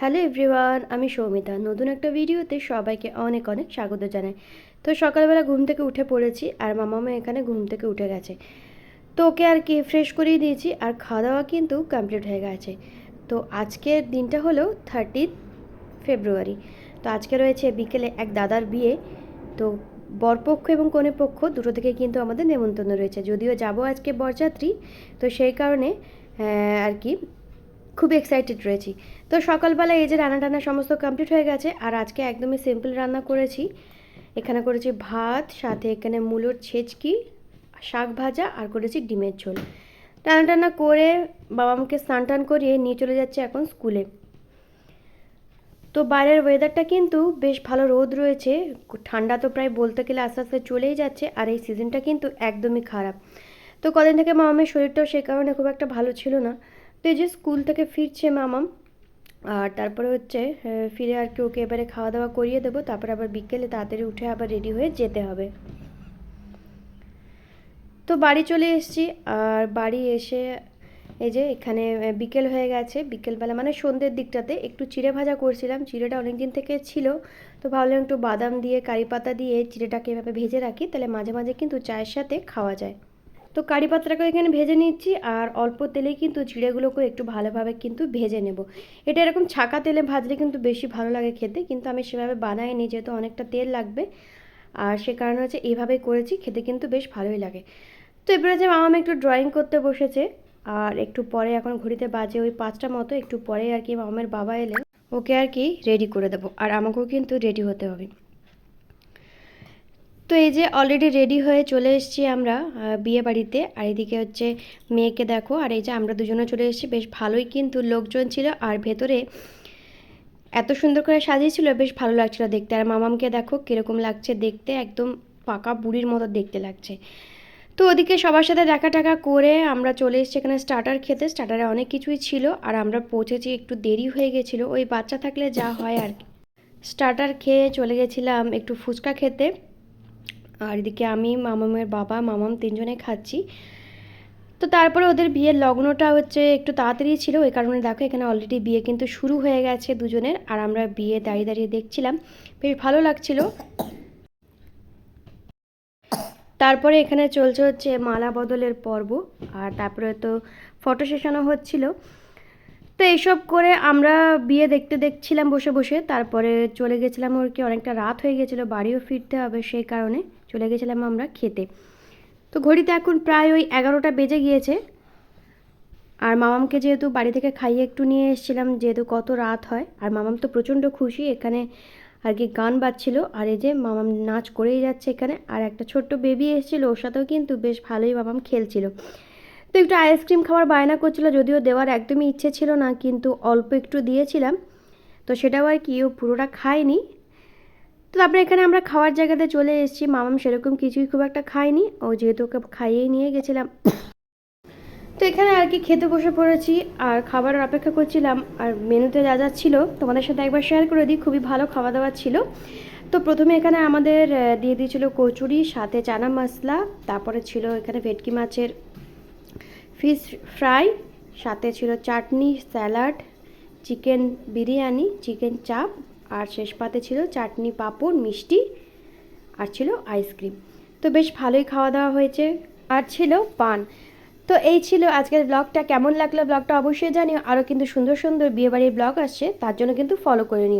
Hello everyone, আমি সৌমিতা। নতুন একটা ভিডিওতে সবাইকে অনেক অনেক স্বাগত জানাই। তো সকালবেলা ঘুম থেকে উঠে পড়েছি আর মামামা এখানে ঘুম থেকে উঠে গেছে। তো ওকে আর কি ফ্রেশ করিয়ে দিয়েছি আর খাওয়া দাওয়া কিন্তু কমপ্লিট হয়ে গেছে। তো আজকের দিনটা হলো থার্টিথ ফেব্রুয়ারি তো আজকে রয়েছে বিকেলে এক দাদার বিয়ে। তো বরপক্ষ এবং কনে পক্ষ দুটো থেকে কিন্তু আমাদের নেমন্তন্ন রয়েছে। যদিও যাব আজকে বরযাত্রী। তো সেই কারণে আর কি খুব এক্সাইটেড রয়েছি। তো সকালবেলা এই যে রান্না টান্না সমস্ত কমপ্লিট হয়ে গেছে, আর আজকে একদমই সিম্পল রান্না করেছি। এখানে করেছি ভাত, সাথে এখানে মূলোর ছেচকি, শাক ভাজা, আর করেছি ডিমের ঝোল। রান্না টান্না করে বাবা আমাকে স্নান টান করিয়ে নিয়ে চলে যাচ্ছে এখন স্কুলে তো বাইরের ওয়েদারটা কিন্তু বেশ ভালো রোদ রয়েছে, ঠান্ডা তো প্রায় বলতে গেলে আস্তে আস্তে চলেই যাচ্ছে, আর এই সিজনটা কিন্তু একদমই খারাপ। তো কদিন থেকে মামামের শরীরটাও সে কারণে খুব একটা ভালো ছিল না। তো এই যে স্কুল থেকে ফিরছে মামাম, আর তারপরে হচ্ছে ফিরে আর কি ওকে এবারে খাওয়া দাওয়া করিয়ে দেবো, তারপরে আবার বিকেলে তাড়াতাড়ি উঠে আবার রেডি হয়ে যেতে হবে। তো বাড়ি চলে এসেছি, আর বাড়ি এসে এই যে এখানে বিকেল হয়ে গেছে, বিকেলবেলা মানে সন্ধ্যের দিকটাতে একটু চিড়ে ভাজা করছিলাম, চিড়েটা অনেক দিন থেকে ছিল, তো ভাবলাম একটু বাদাম দিয়ে, কারি পাতা দিয়ে চিড়েটাকে এভাবে ভেজে রাখি, তাহলে মাঝে মাঝে কিন্তু চায়ের সাথে খাওয়া যায়। তো কারি পাতাটাকে এখানে ভেজে নিচ্ছি আর অল্প তেলেই কিন্তু চিড়েগুলোকে একটু ভালোভাবে কিন্তু ভেজে নেব। এটা এরকম ছাকা তেলে ভাজলে কিন্তু বেশি ভালো লাগে খেতে, কিন্তু আমি সেভাবে বানাইনি যেহেতু অনেকটা তেল লাগবে। আর সে কারণে হচ্ছে এইভাবেই করেছি, খেতে কিন্তু বেশ ভালোই লাগে। তো এবারে যে মামা একটু ড্রয়িং করতে বসেছে, আর একটু পরে এখন ঘড়িতে বাজে ওই পাঁচটা মতো, একটু পরে আর কি মামার বাবা এলে ওকে আর কি রেডি করে দেবো। আর আমাকেও কিন্তু রেডি হতে হবে। তো এই যে অলরেডি রেডি হয়ে চলে এসেছি আমরা বিয়ে বাড়িতে। আর এদিকে হচ্ছে মেয়েকে দেখো, আর এই যে আমরা দুজনে চলে এসেছি, বেশ ভালোই কিন্তু লোকজন ছিল। আর ভেতরে এত সুন্দর করে সাজিয়েছিল, বেশ ভালো লাগছিল দেখতে। আর মামামকে দেখো কীরকম লাগছে দেখতে, একদম পাকা বুড়ির মতো দেখতে লাগছে। তো ওদিকে সবার সাথে দেখা টাকা করে আমরা চলে এসেছি এখানে স্টার্টার খেতে। স্টার্টারে অনেক কিছুই ছিল, আর আমরা পৌঁছেছি, একটু দেরি হয়ে গেছিল। ওই বাচ্চা থাকলে যা হয় আর স্টার্টার খেয়ে চলে গেছিলাম একটু ফুচকা খেতে। আর এদিকে আমি, মামামের বাবা, মামাম তিনজনে খাচ্ছি। তো তারপরে ওদের বিয়ের লগ্নটা হচ্ছে একটু তাড়াতাড়ি ছিল, ওই কারণে দেখো এখানে অলরেডি বিয়ে কিন্তু শুরু হয়ে গেছে দুজনের, আর আমরা বিয়ে দাঁড়িয়ে দাঁড়িয়ে দেখছিলাম। বেশ ভালো লাগছিল। তারপরে এখানে চলছে হচ্ছে মালা বদলের পর্ব, আর তারপরে তো ফটো সেশনও হচ্ছিল। তো এইসব করে আমরা বিয়ে দেখতে দেখছিলাম বসে বসে, তারপরে চলে গেছিলাম ওর কি, অনেকটা রাত হয়ে গেছিল, বাড়িও ফিরতে হবে সেই কারণে। চলে গেছিলাম আমরা খেতে। তো ঘড়িতে এখন প্রায় ওই এগারোটা বেজে গিয়েছে। আর মামামকে যেহেতু বাড়ি থেকে খাইয়ে একটু নিয়ে এসেছিলাম, যেহেতু কত রাত হয়, আর মামাম তো প্রচণ্ড খুশি, এখানে আর কি গান বাজছিল। আর এই যে মামাম নাচ করেই যাচ্ছে এখানে, আর একটা ছোট্ট বেবি এসেছিল, ওর সাথেও কিন্তু বেশ ভালোই মামাম খেলছিল। তো একটু আইসক্রিম খাওয়ার বায়না করছিল, যদিও দেওয়ার একদমই ইচ্ছে ছিল না, কিন্তু অল্প একটু দিয়েছিলাম। তো সেটাও আর কি, ও পুরোটা খায়নি। তো তারপরে এখানে আমরা খাওয়ার জায়গাতে চলে এসেছি। মামাম সেরকম কিছুই খুব একটা খায়নি। ও যেহেতু ওকে খাইয়েই নিয়ে গেছিলাম। তো এখানে আর কি খেতে বসে পড়েছি আর খাবারের অপেক্ষা করছিলাম। আর মেনুতে যা যা ছিল তোমাদের সাথে একবার শেয়ার করে দিই। খুবই ভালো খাওয়া দাওয়া ছিল। তো প্রথমে এখানে আমাদের দিয়ে দিয়েছিল কচুরি, সাথে চানা মশলা, তারপরে ছিল এখানে ভেটকি মাছের ফিশ ফ্রাই সাথে ছিল chutney salad chicken biryani chicken chaap আর শেষ পাতে ছিল চাটনি, পাঁপড়, মিষ্টি আর ছিল আইসক্রিম। তো বেশ ভালোই খাওয়া দাওয়া হয়েছে। আর ছিল পান। তো এই ছিল আজকের ব্লগটা। কেমন লাগল ব্লগটা অবশ্যই জানিও। আরও কিন্তু সুন্দর সুন্দর বিয়েবাড়ির ব্লগ আসছে, তার জন্য কিন্তু ফলো করে নিও।